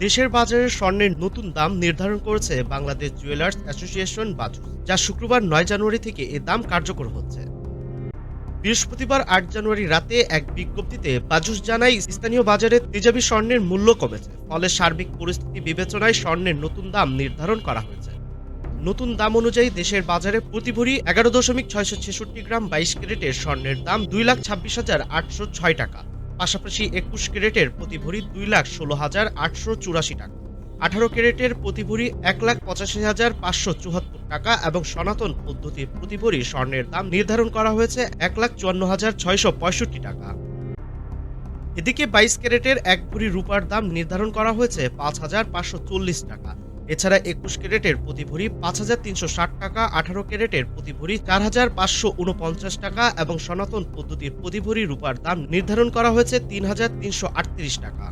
দেশের বাজারে স্বর্ণের নতুন দাম নির্ধারণ করেছে বাংলাদেশ জুয়েলার্স অ্যাসোসিয়েশন বাজুস যা শুক্রবার নয় জানুয়ারি থেকে এ দাম কার্যকর হচ্ছে। বৃহস্পতিবার আট জানুয়ারি রাতে এক বিজ্ঞপ্তিতে বাজুস জানায়, স্থানীয় বাজারে তেজাবি স্বর্ণের মূল্য কমেছে, ফলে সার্বিক পরিস্থিতি বিবেচনায় স্বর্ণের নতুন দাম নির্ধারণ করা হয়েছে। নতুন দাম অনুযায়ী দেশের বাজারে প্রতি ভরি এগারো দশমিক ছয়শো ছেষট্টি গ্রাম বাইশ ক্যারেটের স্বর্ণের দাম দুই লাখ ছাব্বিশ হাজার আটশো ছয় টাকা। পাশাপাশি একুশ ক্যারেটের প্রতি ভরি দুই লাখ ষোলো হাজার আটশো চুরাশি টাকা। আঠারো ক্যারেটের প্রতি ভরি এক লাখ পঁচাশি হাজার পাঁচশো চুয়াত্তর টাকা এবং সনাতন পদ্ধতির প্রতি ভরি স্বর্ণের দাম নির্ধারণ করা হয়েছে এক লাখ চুয়ান্ন হাজার ছয়শো পঁয়ষট্টি টাকা। এদিকে বাইশ ক্যারেটের এক ভরি রূপার দাম নির্ধারণ করা হয়েছে পাঁচ হাজার পাঁচশো চল্লিশ টাকা। এছাড়া একুশ ক্যারেটের প্রতি ভরি পাঁচ হাজার তিনশো ষাট টাকা, আঠারো ক্যারেটের প্রতি ভরি চার হাজার পাঁচশো উনপঞ্চাশ টাকা এবং সনাতন পদ্ধতির প্রতি ভরি রূপার দাম নির্ধারণ করা হয়েছে তিন হাজার তিনশো আটত্রিশ টাকা।